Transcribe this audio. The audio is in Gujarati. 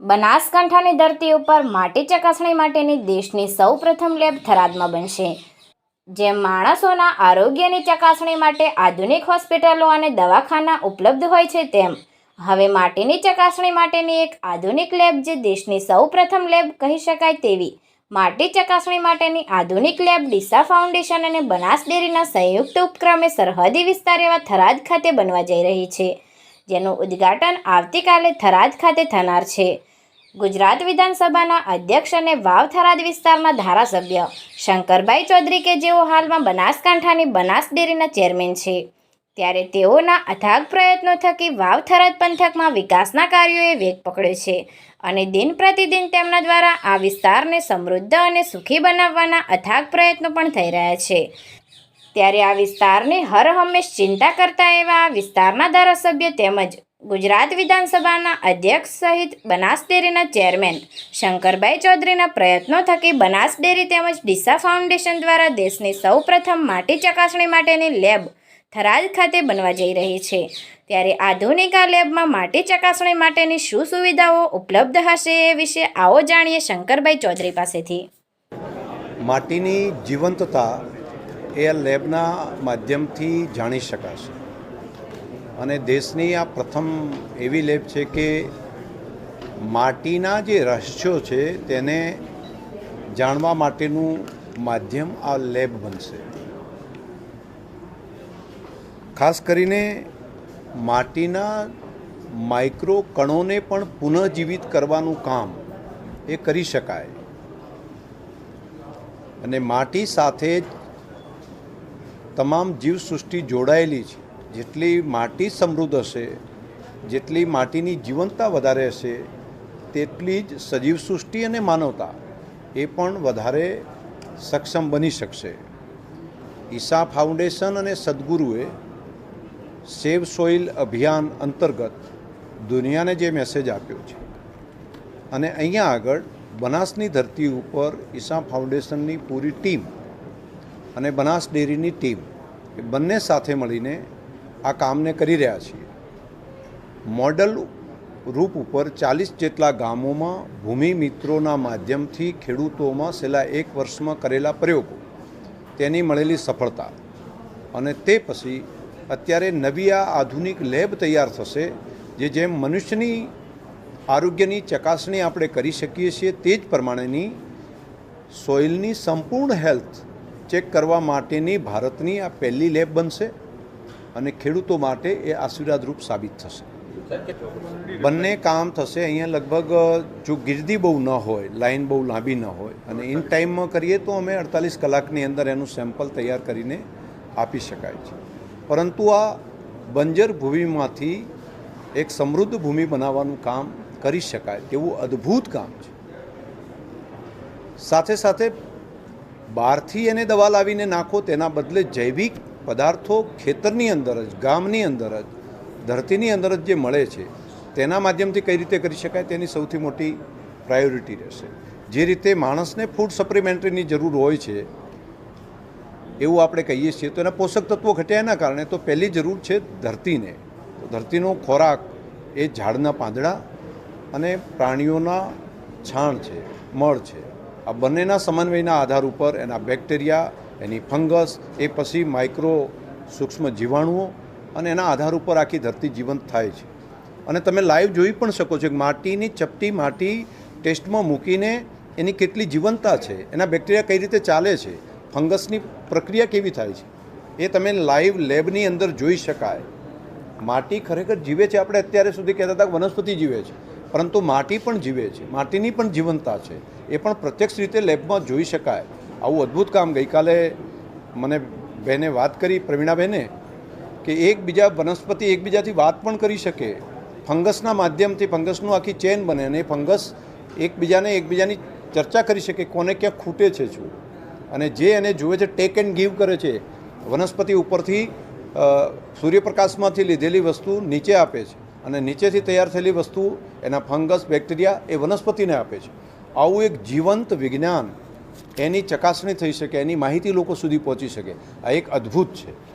બનાસકાંઠાની ધરતી ઉપર માટી ચકાસણી માટેની દેશની સૌપ્રથમ લેબ થરાદમાં બનશે જેમ માણસોના આરોગ્યની ચકાસણી માટે આધુનિક હોસ્પિટલો અને દવાખાના ઉપલબ્ધ હોય છે તેમ. હવે માટીની ચકાસણી માટેની એક આધુનિક લેબ જે દેશની સૌપ્રથમ લેબ કહી શકાય તેવી માટી ચકાસણી માટેની આધુનિક લેબ ડીસા ફાઉન્ડેશન અને બનાસ ડેરીના સંયુક્ત ઉપક્રમે સરહદી વિસ્તાર એવા થરાદ ખાતે બનવા જઈ રહી છે. જેનું ઉદ્ઘાટન આવતીકાલે થરાદ ખાતે થનાર છે. ગુજરાત વિધાનસભાના અધ્યક્ષ અને વાવ થરાદ વિસ્તારના ધારાસભ્ય શંકરભાઈ ચૌધરી કે જેઓ હાલમાં બનાસકાંઠાની બનાસ ડેરીના ચેરમેન છે. ત્યારે તેઓના અથાગ પ્રયત્નો થકી વાવ થરાદ પંથકમાં વિકાસના કાર્યોએ વેગ પકડ્યો છે અને દિન પ્રતિદિન તેમના દ્વારા આ વિસ્તારને સમૃદ્ધ અને સુખી બનાવવાના અથાગ પ્રયત્નો પણ થઈ રહ્યા છે. ત્યારે આ વિસ્તારની હર હંમેશ ચિંતા કરતા એવા વિસ્તારના ધારાસભ્ય તેમજ ગુજરાત વિધાનસભાના અધ્યક્ષ સહિત બનાસ ડેરીના ચેરમેન શંકરભાઈ ચૌધરીના પ્રયત્નો થકી બનાસ ડેરી તેમજ ડીસા ફાઉન્ડેશન દ્વારા દેશની સૌપ્રથમ માટી ચકાસણી માટેની લેબ થરાદ ખાતે બનવા જઈ રહી છે. ત્યારે આધુનિક આ લેબમાં માટી ચકાસણી માટેની શું સુવિધાઓ ઉપલબ્ધ હશે એ વિશે આવો જાણીએ શંકરભાઈ ચૌધરી પાસેથી. માટીની જીવંતતા એ આ લેબના માધ્યમથી જાણી શકાશે. અને દેશની આ પ્રથમ એવી લેબ છે કે માટીના જે રહસ્યો છે તેને જાણવા માટેનું માધ્યમ આ લેબ બનશે. ખાસ કરીને માટીના માઇક્રો કણોને પણ પુનઃજીવિત કરવાનું કામ એ કરી શકાય. અને માટી સાથે જ તમામ જીવસૃષ્ટિ જોડાયેલી છે. જેટલી માટી સમૃદ્ધ હશે, જેટલી માટીની જીવંતતા વધારે હશે, તેટલી જ સજીવ સૃષ્ટિ અને માનવતા એ પણ વધારે સક્ષમ બની શકશે. ઈશા ફાઉન્ડેશન અને સદગુરુએ સેવ સોઇલ અભિયાન અંતર્ગત દુનિયાને જે મેસેજ આપ્યો છે અને અહીંયા આગળ બનાસની ધરતી ઉપર ઈશા ફાઉન્ડેશનની પૂરી ટીમ અને બનાસ ડેરીની ટીમ બંને સાથે મળીને આ કામને કરી રહ્યા છીએ. મોડલ રૂપ ઉપર ચાલીસ જેટલા ગામોમાં ભૂમિ મિત્રોના માધ્યમથી ખેડૂતોમાં છેલ્લા એક વર્ષમાં કરેલા પ્રયોગો, તેની મળેલી સફળતા અને તે પછી અત્યારે નવી આ આધુનિક લેબ તૈયાર થશે જે જેમ મનુષ્યની આરોગ્યની ચકાસણી આપણે કરી શકીએ છીએ તે જ પ્રમાણેની સોઇલની સંપૂર્ણ હેલ્થ ચેક કરવા માટેની ભારતની આ પહેલી લેબ બનશે અને ખેડૂતો માટે એ આશીર્વાદરૂપ સાબિત થશે. બંને કામ થશે, અહીંયા લગભગ, જો ગીર્દી બહુ ન હોય, લાઈન બહુ લાંબી ન હોય, અને ઇન ટાઈમમાં કરીએ તો અમે અડતાલીસ કલાકની અંદર એનું સેમ્પલ તૈયાર કરીને આપી શકાય છે. પરંતુ આ બંજર ભૂમિમાંથી એક સમૃદ્ધ ભૂમિ બનાવવાનું કામ કરી શકાય તેવું અદ્ભુત કામ છે. સાથે સાથે બહારથી એને દવા લાવીને નાખો, તેના બદલે જૈવિક પદાર્થો ખેતરની અંદર જ, ગામની અંદર જ, ધરતીની અંદર જ જે મળે છે, તેના માધ્યમથી કઈ રીતે કરી શકાય તેની સૌથી મોટી પ્રાયોરિટી રહેશે. જે રીતે માણસને ફૂડ સપ્લિમેન્ટરીની જરૂર હોય છે, એવું આપણે કહીએ છીએ, તો એના પોષક તત્વો ઘટ્યા એના કારણે તો પહેલી જરૂર છે ધરતીને. ધરતીનો ખોરાક એ ઝાડના પાંદડા અને પ્રાણીઓના છાણ છે, મળ છે. આ બંનેના સમન્વયના આધાર ઉપર એના બેક્ટેરિયા, એની ફંગસ, એ પછી માઇક્રો સૂક્ષ્મ જીવાણુઓ અને એના આધાર ઉપર આખી ધરતી જીવંત થાય છે. અને તમે લાઈવ જોઈ પણ શકો છો કે માટીની ચપટી માટી ટેસ્ટમાં મૂકીને એની કેટલી જીવંતતા છે, એના બેક્ટેરિયા કઈ રીતે ચાલે છે, ફંગસની પ્રક્રિયા કેવી થાય છે, એ તમે લાઈવ લેબની અંદર જોઈ શકાય. માટી ખરેખર જીવે છે? આપણે અત્યારે સુધી કહેતા હતા વનસ્પતિ જીવે છે. પરંતુ માટી પણ જીવે છે. માટીની પણ જીવનતા છે. એ પણ પ્રત્યક્ષ રીતે લેબમાં જોઈ શકાય. આવું અદ્ભુત કામ ગઈકાલે મને બહેને વાત કરી, પ્રવીણાબહેને, કે એકબીજા વનસ્પતિ એકબીજાથી વાત પણ કરી શકે. ફંગસના માધ્યમથી ફંગસનું આખી ચેન બને અને એ ફંગસ એકબીજાને એકબીજાની ચર્ચા કરી શકે કોને ક્યાં ખૂટે છે શું. અને જે એને જુએ છે, ટેક એન્ડ ગીવ કરે છે, વનસ્પતિ ઉપરથી સૂર્યપ્રકાશમાંથી લીધેલી વસ્તુ નીચે આપે છે. અને નીચેથી તૈયાર થયેલી વસ્તુ, એના ફંગસ, બેક્ટેરિયા એ વનસ્પતિને આપે છે. આવું એક જીવંત વિજ્ઞાન એની ચકાસણી થઈ શકે, એની માહિતી લોકો સુધી પહોંચી શકે. આ એક અદ્ભુત છે.